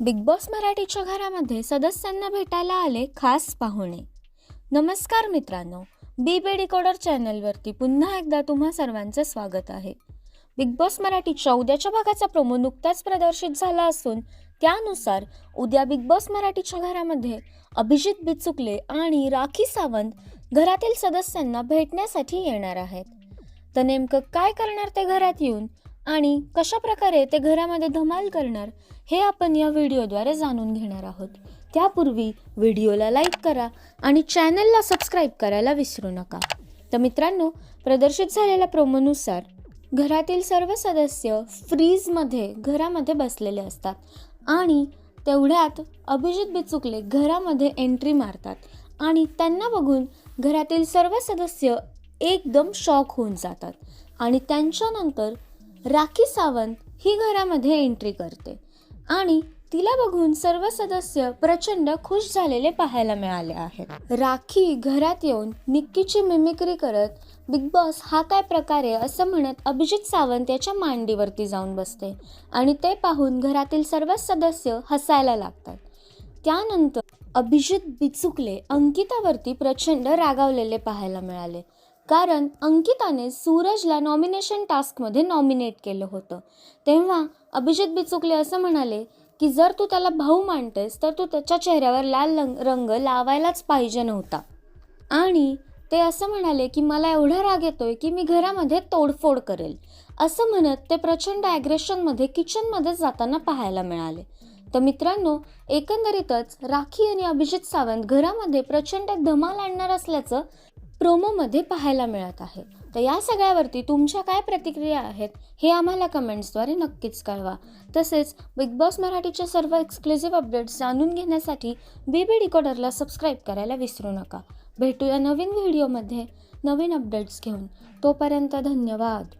Big boss मराठीच्या घरामध्ये सदस्यांना भेटायला आले खास पाहुणे. नमस्कार मित्रांनो बी बी डिकोडर चॅनलवरती पुन्हा एकदा तुम्हा सर्वांचं स्वागत आहे. बिग बॉस मराठीच्या उद्याच्या भागाचा प्रोमो नुकताच प्रदर्शित झाला असून त्यानुसार उद्या बिग बॉस मराठीच्या घरामध्ये अभिजित बिचुकले आणि राखी सावंत घरातील सदस्यांना भेटण्यासाठी येणार आहेत. तर नेमकं काय करणार ते घरात येऊन? आणि कशा प्रकारे ते घरामध्ये धमाल करणार हे आपण या व्हिडिओद्वारे जाणून घेणार आहोत. त्यापूर्वी व्हिडिओला लाईक करा आणि चॅनलला सबस्क्राईब करायला विसरू नका. तर मित्रांनो प्रदर्शित झालेल्या प्रोमोनुसार घरातील सर्व सदस्य फ्रीजमध्ये घरामध्ये बसलेले असतात आणि तेवढ्यात अभिजित बिचुकले घरामध्ये एंट्री मारतात आणि त्यांना बघून घरातील सर्व सदस्य एकदम शॉक होऊन जातात आणि त्यांच्यानंतर राखी सावंत ही घरामध्ये एंट्री करते. आणि तिला बघून सर्व सदस्य प्रचंड खुश झालेले पाहायला मिळाले आहेत. राखी घरात येऊन निक्कीची मिमिक्री करत बिग बॉस हा काय प्रकार आहे? असं म्हणत अभिजित सावंत याच्या मांडीवरती जाऊन बसते. आणि ते पाहून घरातील सर्व सदस्य हसायला लागतात. त्यानंतर अभिजित बिचुकले अंकितावरती प्रचंड रागावलेले पाहायला मिळाले. कारण अंकिताने सूरजला नॉमिनेशन टास्कमध्ये नॉमिनेट केलं होतं. तेव्हा अभिजित बिचुकले असं म्हणाले की जर तू त्याला भाऊ मानतेस तर तू त्याच्या चेहऱ्यावर लाल रंग रंग लावायलाच पाहिजे नव्हता. आणि ते असं म्हणाले की मला एवढा राग येतोय की मी घरामध्ये तोडफोड करेल. असं म्हणत ते प्रचंड ॲग्रेशनमध्ये किचनमध्ये जाताना पाहायला मिळाले. तर मित्रांनो एकंदरीतच राखी आणि अभिजित सावंत घरामध्ये प्रचंड धमाल आणणार असल्याचं प्रोमोमध्ये पाहायला मिळत आहे. तर या सगळ्यावरती तुमच्या काय प्रतिक्रिया आहेत हे आम्हाला कमेंट्सद्वारे नक्कीच कळवा. तसेच बिग बॉस मराठीच्या सर्व एक्सक्लुझिव्ह अपडेट्स जाणून घेण्यासाठी बीबी डिकोडरला सबस्क्राईब करायला विसरू नका. भेटूया नवीन व्हिडिओमध्ये नवीन अपडेट्स घेऊन. तोपर्यंत धन्यवाद.